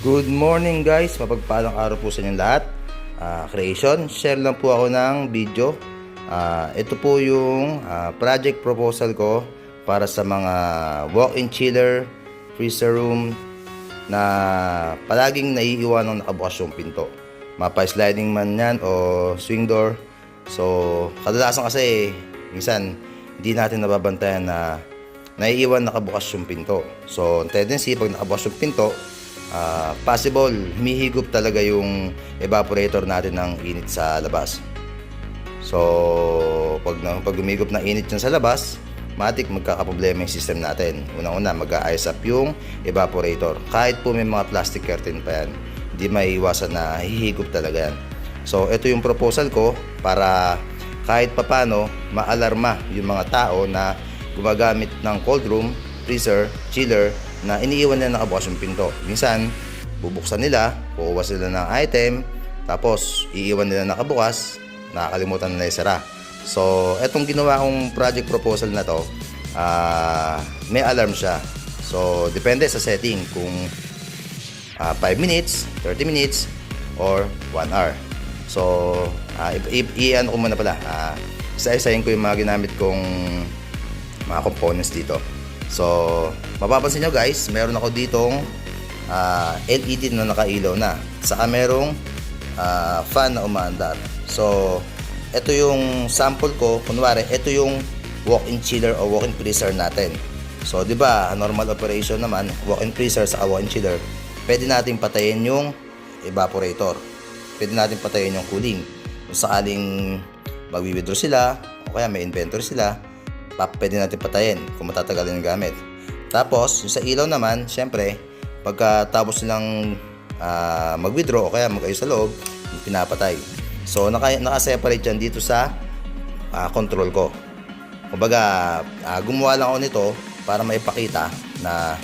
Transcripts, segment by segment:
Good morning guys, mapagpalang araw po sa inyong lahat. Ah, creation, share lang po ako ng video. Ah, ito po yung ah, project proposal ko para sa mga walk-in chiller, freezer room na palaging naiiwan ng nakabukas yung pinto. Mapa sliding man yan o swing door. So, kadalasan kasi minsan hindi natin nababantayan na naiiwan nakabukas yung pinto. So, tendency pag nakabukas yung pinto, ah, possible humihigop talaga yung evaporator natin ng init sa labas. So, pag, pag umigop ng init yun sa labas, matik magkakaproblema yung system natin. Unang-una, mag-ice up yung evaporator. Kahit po may mga plastic curtain pa yan, hindi maiiwasan na hihigop talaga yan. So, ito yung proposal ko para kahit papano maalarma yung mga tao na gumagamit ng cold room, freezer, chiller na iniiwan nila nakabukas yung pinto. Minsan, bubuksan nila, kukuha sila ng item, tapos iiwan nila nakabukas, nakakalimutan nila isara. So, etong ginawa kong project proposal na to, ah, may alarm siya. So, depende sa setting kung 5 minutes, 30 minutes, or 1 hour. So, uh, i-ano ko muna pala. Uh, isa-isayin ko yung mga ginamit kong mga components dito. So, mapapansin nyo guys, meron ako ditong ah, LED na nakailaw na. Saka merong ah, fan na umaandar. So, ito yung sample ko. Kunwari, ito yung walk-in chiller o walk-in freezer natin. So, di ba, normal operation naman, walk-in freezer sa walk-in chiller, pwede natin patayin yung evaporator. Pwede natin patayin yung cooling. Kung sakaling magwi-withdraw sila, o kaya may inventory sila, pwede natin patayin kung matatagalin yung gamit. Tapos, yung sa ilaw naman, syempre, pagkatapos silang ah, mag-withdraw o kaya mag-ayos sa loob, pinapatay. So, naka, naka-separate yan dito sa ah, control ko. Kumbaga, ah, gumawa lang ako nito para maipakita na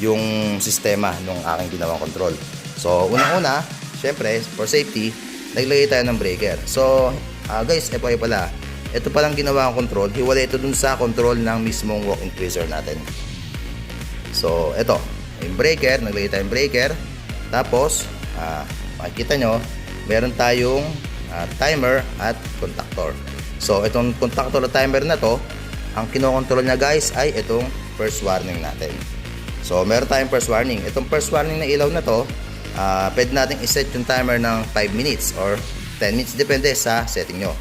yung sistema ng aking ginawang control. So, unang-una, syempre, for safety, naglagay tayo ng breaker. So, ah, guys, FYI pala, ito palang ginawa kong control, hiwalay ito dun sa control ng mismong walk-in freezer natin. So, ito, yung breaker, naglagay tayong breaker. Tapos, ah, makikita nyo, meron tayong ah, timer at contactor. So, itong contactor at timer na to, ang kinokontrol niya guys ay itong first warning natin. So, meron tayong first warning. Itong first warning na ilaw na to, ah, pwede natin iset yung timer ng 5 minutes or 10 minutes, depende sa setting nyo.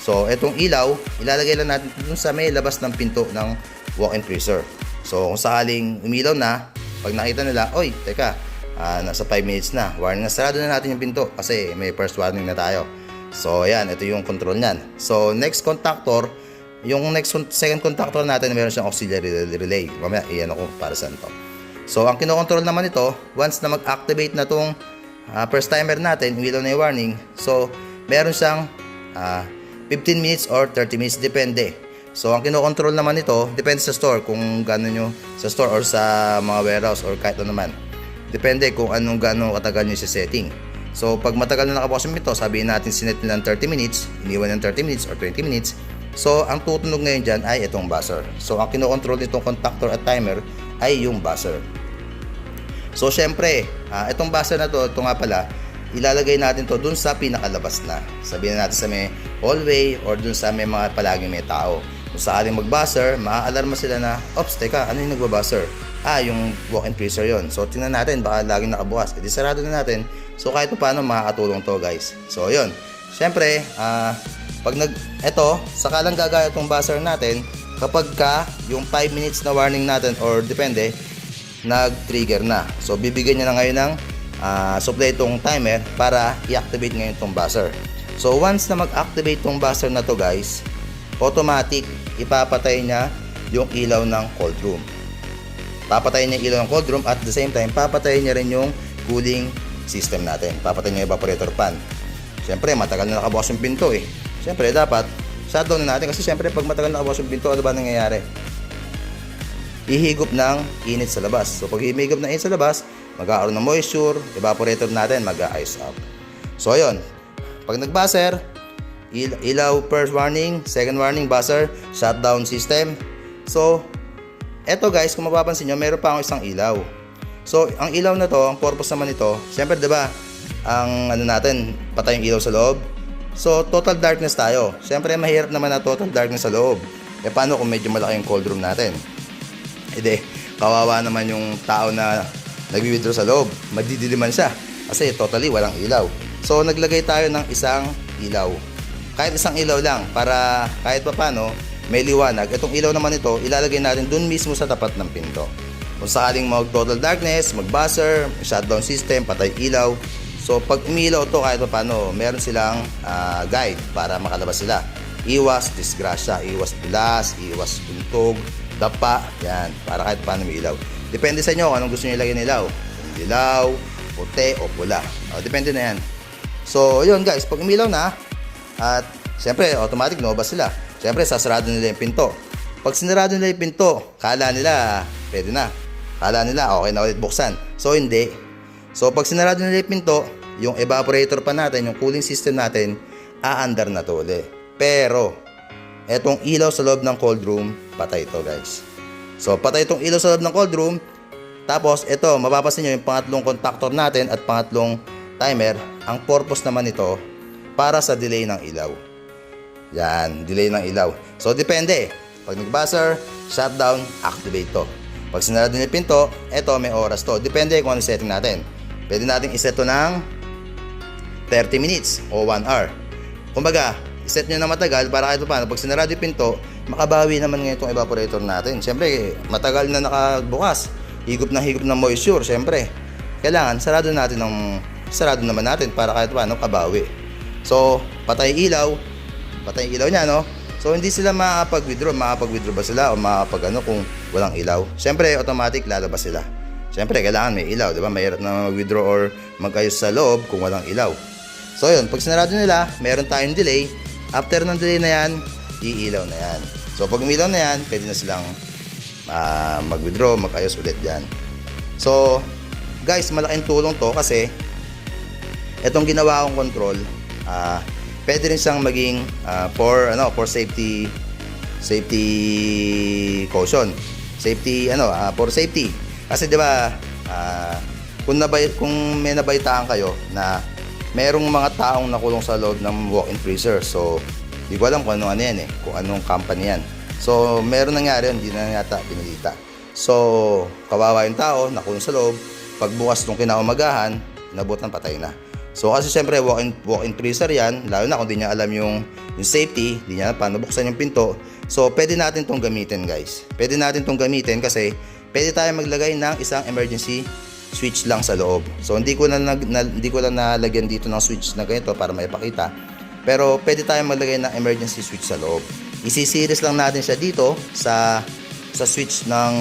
So, itong ilaw, ilalagay lang natin dun sa may labas ng pinto ng walk-in freezer. So, kung sakaling umilaw na, pag nakita nila, oy, teka, ah, nasa 5 minutes na. Warning na, sarado na natin yung pinto kasi may first warning na tayo. So, ayan, ito yung control niyan. So, next contactor, yung next con- second contactor natin, meron siyang auxiliary relay. Mamaya, iyan ako para saan to. So, ang kinokontrol naman ito, once na mag-activate na tong ah, first timer natin, umilaw na yung warning. So, meron siyang ah, 15 minutes or 30 minutes, depende. So, ang kinokontrol naman nito, depende sa store, kung gano'n nyo sa store or sa mga warehouse or kahit ano naman. Depende kung anong gano'ng katagal nyo sa setting. So, pag matagal na nakabukas yung ito, sabihin natin sinet nila ng 30 minutes, iniwan ng 30 minutes or 20 minutes. So, ang tutunog ngayon dyan ay itong buzzer. So, ang kinokontrol nitong contactor at timer ay yung buzzer. So, syempre, ah, itong buzzer na to, ito nga pala, ilalagay natin to dun sa pinakalabas na. Sabihin natin sa may hallway or dun sa may mga palaging may tao. Kung sakaling mag-buzzer, maaalarma sila na, Ops, teka, ano yung nagba-buzzer? Ah, yung walk-in freezer yon. So, tingnan natin, baka laging nakabukas. Di sarado na natin. So, kahit pa paano, makakatulong to, guys. So, yun. Syempre, ah, pag nag, eto, saka lang gagaya itong buzzer natin, kapag ka, yung 5 minutes na warning natin, or depende, nag-trigger na. So, bibigyan niya na ngayon ng ah, supply itong timer para i-activate ngayon itong buzzer. So, once na mag-activate itong buzzer na to guys, automatic, ipapatay niya yung ilaw ng cold room. Papatayin niya yung ilaw ng cold room at the same time, papatayin niya rin yung cooling system natin. Papatayin niya yung evaporator fan. Siyempre, matagal na nakabukas yung pinto eh. Siyempre, dapat shutdown na natin kasi siyempre, pag matagal na nakabukas yung pinto, ano ba nangyayari? ihigop ng init sa labas. So pag himigop ng init sa labas, magkakaroon ng moisture, evaporator natin mag-ice up. So ayun, pag nag-buzzer, il- ilaw first warning, second warning buzzer, shutdown system. So, eto guys, kung mapapansin nyo, meron pa akong isang ilaw. So, ang ilaw na to, ang purpose naman nito, syempre 'di ba? Ang ano natin, patay yung ilaw sa loob. So, total darkness tayo. Syempre, mahirap naman na total darkness sa loob. E paano kung medyo malaki yung cold room natin? Ede, kawawa naman yung tao na nagwi-withdraw sa loob. Madidiliman siya. Kasi totally walang ilaw. So, naglagay tayo ng isang ilaw. Kahit isang ilaw lang para kahit pa paano may liwanag. Itong ilaw naman ito, ilalagay natin dun mismo sa tapat ng pinto. Kung sakaling mag total darkness, mag buzzer, shutdown system, patay ilaw. So pag umilaw to kahit pa paano, meron silang ah, guide para makalabas sila. Iwas disgrasya, iwas bilas, iwas tuntog, dapa, yan, para kahit paano may ilaw. Depende sa inyo kung anong gusto niyo ilagay ng ilaw. Kung dilaw, puti o pula. O, depende na yan. So, yun guys, pag umilaw na, at siyempre, automatic nobas sila. Siyempre, sasarado nila yung pinto. Pag sinarado nila yung pinto, kala nila, pwede na. Kala nila, okay na ulit buksan. So, hindi. So, pag sinarado nila yung pinto, yung evaporator pa natin, yung cooling system natin, aandar na to ulit. Pero, etong ilaw sa loob ng cold room, patay to guys. So, patay itong ilaw sa loob ng cold room. Tapos, ito, mapapasin nyo yung pangatlong contactor natin at pangatlong timer. Ang purpose naman nito, para sa delay ng ilaw. Yan, delay ng ilaw. So, depende. Pag nag-buzzer, shutdown, activate to. Pag sinarado nyo yung pinto, eto, may oras to. Depende kung ano setting natin. Pwede natin iset to ng 30 minutes o 1 hour. Kumbaga, iset nyo na matagal para kahit paano, pag sinarado yung pinto, makabawi naman ngayon itong evaporator natin. Siyempre, matagal na nakabukas. Higop na higop ng moisture, siyempre. Kailangan, sarado natin ng sarado naman natin para kahit paano kabawi. So, patay ilaw, patay ilaw niya, no? So, hindi sila makakapag-withdraw. Makakapag-withdraw ba sila o makakapag ano kung walang ilaw? Siyempre, automatic lalabas sila. Siyempre, kailangan may ilaw, di ba? Mahirap na mag-withdraw or magkayos sa loob kung walang ilaw. So, yun. Pag sinarado nila, meron tayong delay. After ng delay na yan, iilaw na yan. So, pag umilaw na yan, pwede na silang ah, mag-withdraw, magkayos ulit yan. So, guys, malaking tulong to kasi itong ginawa kong control, ah, pwede rin siyang maging ah, for ano, for safety safety caution. Safety ano, ah, for safety. Kasi 'di ba, ah, kung nabay kung may nabaitaan kayo na merong mga taong nakulong sa loob ng walk-in freezer. So, di ko alam kung ano ano yan eh, kung anong company yan. So, meron nangyari yun, hindi na yata pinilita. So, kawawa yung tao, nakulong sa loob. Pagbukas nung kinaumagahan, nabutan patay na. So, kasi syempre, walk-in, walk-in freezer yan, lalo na kung di niya alam yung, yung safety, di niya paano buksan yung pinto. So, pwede natin tong gamitin guys. Pwede natin tong gamitin kasi pwede tayo maglagay ng isang emergency switch lang sa loob. So hindi ko na, nag, na hindi ko lang nalagyan dito ng switch na ganito para maipakita. Pero pwede tayong maglagay ng emergency switch sa loob. Isi-series lang natin siya dito sa sa switch ng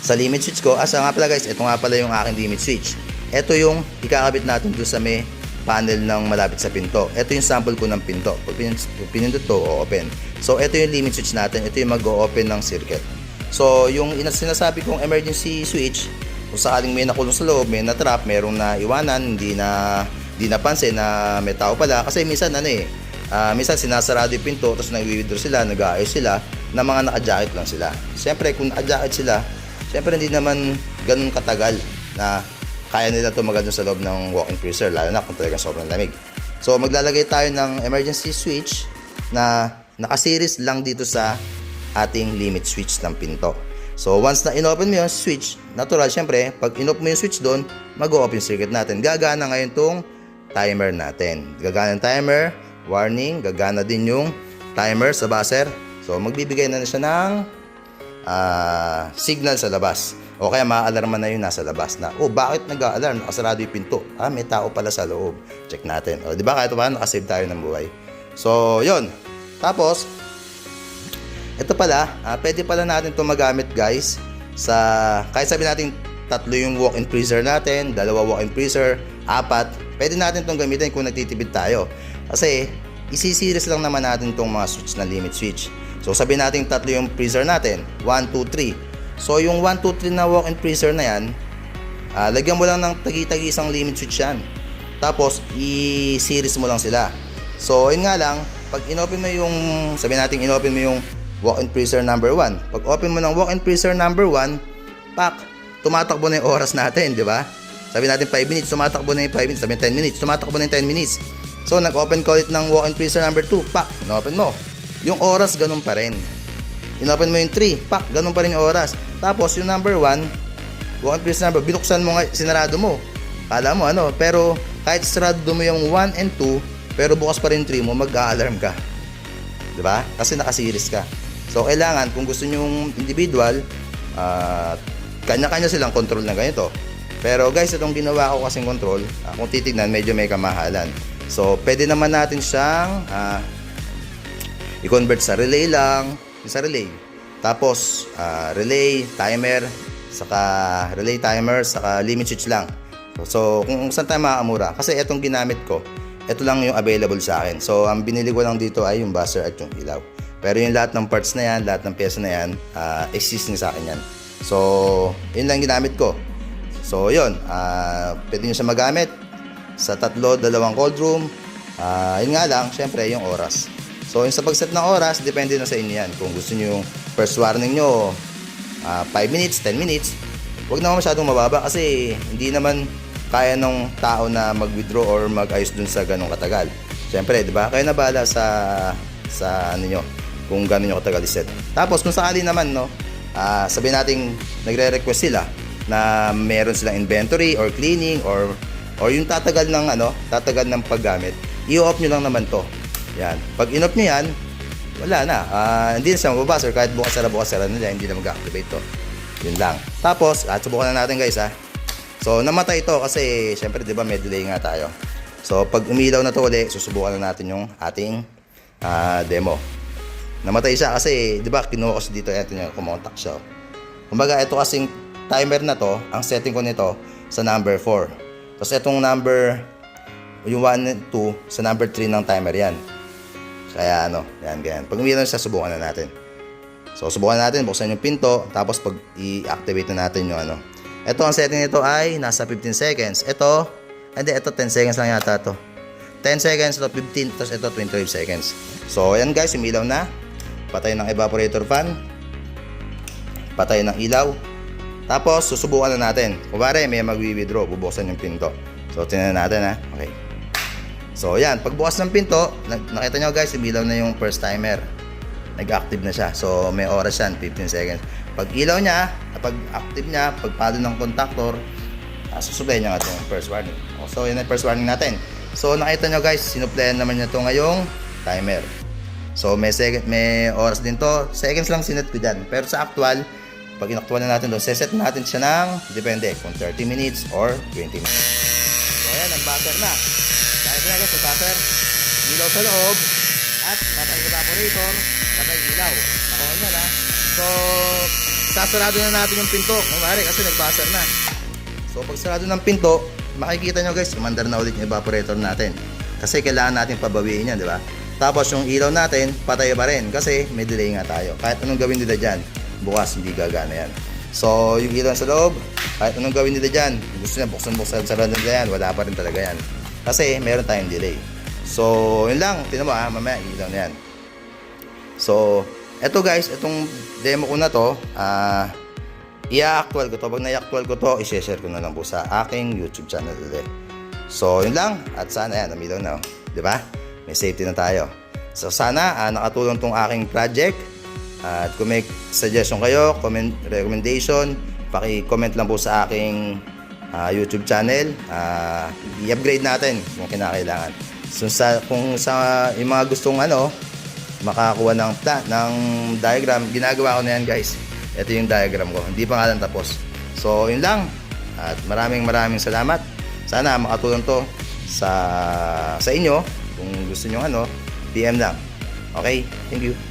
sa limit switch ko. Asa nga pala guys, ito nga pala yung aking limit switch. Ito yung ikakabit natin doon sa may panel ng malapit sa pinto. Ito yung sample ko ng pinto. Pag pin- pinindot to, open. So ito yung limit switch natin. Ito yung mag-open ng circuit. So yung ina- sinasabi kong emergency switch, kung sakaling may nakulong sa loob, may na-trap, merong na iwanan, hindi na hindi napansin na may tao pala kasi minsan ano eh, ah, minsan sinasarado yung pinto tapos nag-withdraw sila, nag-aayos sila na mga naka-jacket lang sila. Siyempre kung naka-jacket sila, siyempre hindi naman ganun katagal na kaya nila tumagad sa loob ng walk-in freezer lalo na kung talagang sobrang lamig. So maglalagay tayo ng emergency switch na nakaseries lang dito sa ating limit switch ng pinto. So once na inopen mo yung switch, natural syempre, pag inopen mo yung switch doon, mag-open circuit natin. Gagana ngayon tong timer natin. Gagana yung timer, warning, gagana din yung timer sa buzzer. So magbibigay na, na siya ng ah, signal sa labas. O kaya ma-alarma na yun nasa labas na, oh, bakit nag-a-alarm? Nakasarado yung pinto. Ah, may tao pala sa loob. Check natin. O, di ba kahit paano, nakasave tayo ng buhay. So, yun. Tapos, ito pala, ah, pwede pala natin ito magamit guys sa, kahit sabi natin tatlo yung walk-in freezer natin, dalawa walk-in freezer, apat, pwede natin itong gamitin kung nagtitipid tayo. Kasi, isi-series lang naman natin itong mga switch na limit switch. So, sabi natin tatlo yung freezer natin, 1, 2, 3. So, yung 1, 2, 3 na walk-in freezer na yan, ah, lagyan mo lang ng tagi-tagi isang limit switch yan. Tapos, i-series mo lang sila. So, yun nga lang, pag inopen mo yung, sabi natin inopen mo yung walk-in freezer number 1. Pag open mo ng walk-in freezer number 1, pak, tumatakbo na yung oras natin, di ba? Sabi natin 5 minutes, tumatakbo na yung 5 minutes. Sabi 10 minutes, tumatakbo na yung 10 minutes. So, nag-open ko ulit ng walk-in freezer number 2. Pak, in-open mo. Yung oras, ganun pa rin. In-open mo yung 3. Pak, ganun pa rin yung oras. Tapos, yung number 1, walk-in freezer number, binuksan mo nga, sinarado mo. Kala mo ano, pero kahit sarado mo yung 1 and 2, pero bukas pa rin yung 3 mo, mag-a-alarm ka. ba? Kasi naka-series ka. So kailangan kung gusto niyo yung individual, ah, kanya-kanya silang control na ganito. Pero guys, itong ginawa ko kasing control, ah, kung titignan, medyo may kamahalan. So, pwede naman natin siyang ah, i-convert sa relay lang, sa relay. Tapos, ah, relay, timer, saka relay timer, saka limit switch lang. So, kung saan tayo makakamura. Kasi itong ginamit ko, ito lang yung available sa akin. So, ang binili ko lang dito ay yung buzzer at yung ilaw. Pero yung lahat ng parts na yan, lahat ng pyesa na yan, ah, existing sa akin yan. So, yun lang ginamit ko. So, yun. ah pwede nyo siya magamit sa tatlo, dalawang cold room. Ah, yun nga lang, syempre, yung oras. So, yung sa pagset ng oras, depende na sa inyo yan. Kung gusto nyo yung first warning nyo, 5 minutes, 10 minutes, huwag naman masyadong mababa kasi hindi naman kaya ng tao na mag-withdraw or mag-ayos dun sa ganong katagal. Siyempre, di ba? Kayo na bahala sa sa ano nyo, kung gano'n nyo katagal iset. Tapos, kung sakali naman, no, ah sabihin natin, nagre-request sila na meron silang inventory or cleaning or or yung tatagal ng ano, tatagal ng paggamit, i-off nyo lang naman to. Yan. Pag in-off nyo yan, wala na. Ah, hindi na siya mababasa or kahit bukas sara bukas sara nila, hindi na mag-activate to. Yun lang. Tapos, at subukan na natin guys ha. So, namatay ito kasi syempre 'di ba may delay nga tayo. So, pag umilaw na to uli, susubukan na natin yung ating ah, demo. Namatay siya kasi 'di ba kinuha ko dito, eto niya, kumontak siya. Kumbaga, ito kasing timer na to, ang setting ko nito sa number 4. Tapos itong number yung 1 and 2 sa number 3 ng timer yan. Kaya ano, yan ganyan. Pag umilaw na siya, subukan na natin. So, subukan natin, buksan yung pinto, tapos pag i-activate na natin yung ano. Ito, ang setting nito ay nasa 15 seconds. Ito, hindi, ito 10 seconds lang yata to. 10 seconds, ito 15, tapos ito 25 seconds. So, ayan guys, umilaw na. Patay ng evaporator fan. Patay ng ilaw. Tapos, susubukan na natin. Kumare, may mag-withdraw, bubuksan yung pinto. So, tingnan natin ha. Okay. So, yan. Pagbukas ng pinto, nak- nakita nyo guys, umilaw na yung first timer nag-active na siya. So, may oras yan, 15 seconds. Pag ilaw niya, pag active niya, pag palo ng contactor, uh, susubayin niya nga itong first warning. O, So, yun ang first warning natin. So, nakita nyo guys, sinuplayan naman niya ito ngayong timer. So, may, second, may oras din to. Seconds lang sinet ko dyan. Pero sa actual, pag inaktual na natin doon, seset natin siya ng, depende, kung 30 minutes or 20 minutes. So, ayan, ang buzzer na. Dahil na guys, buzzer. Ilaw sa loob. At patay evaporator, patay ilaw. Nakuha niya na. So, sasarado na natin yung pinto. Kumari, kasi nagbuzzer na. So, pag sarado ng pinto, makikita nyo guys, umandar na ulit yung evaporator natin. Kasi kailangan natin pabawiin yan, di ba? Tapos yung ilaw natin, patay pa rin kasi may delay nga tayo. Kahit anong gawin nila dyan, bukas hindi gagana yan. So, yung ilaw sa loob, kahit anong gawin nila dyan, gusto niya buksan-buksan sarado nila yan, wala pa rin talaga yan. Kasi meron tayong delay. So, yun lang. Tinan mo ah, mamaya ilaw na yan. So, eto guys, itong demo ko na to, ah, i-actual ko to. Pag na-actual ko to, i-share ko na lang po sa aking YouTube channel ulit. So, yun lang. At sana yan, namilaw na. oh. Ba? May safety na tayo. So, sana ah, nakatulong tong aking project. At kung may suggestion kayo, comment, recommendation, paki-comment lang po sa aking ah, YouTube channel. Ah, i-upgrade natin kung kinakailangan. So, sa, kung sa yung mga gustong ano, makakuha ng pla, ng diagram, ginagawa ko na yan guys. Ito yung diagram ko. Hindi pa nga lang tapos. So, yun lang. At maraming maraming salamat. Sana makatulong to sa sa inyo. Kung gusto nyo ano, PM lang. Okay? Thank you.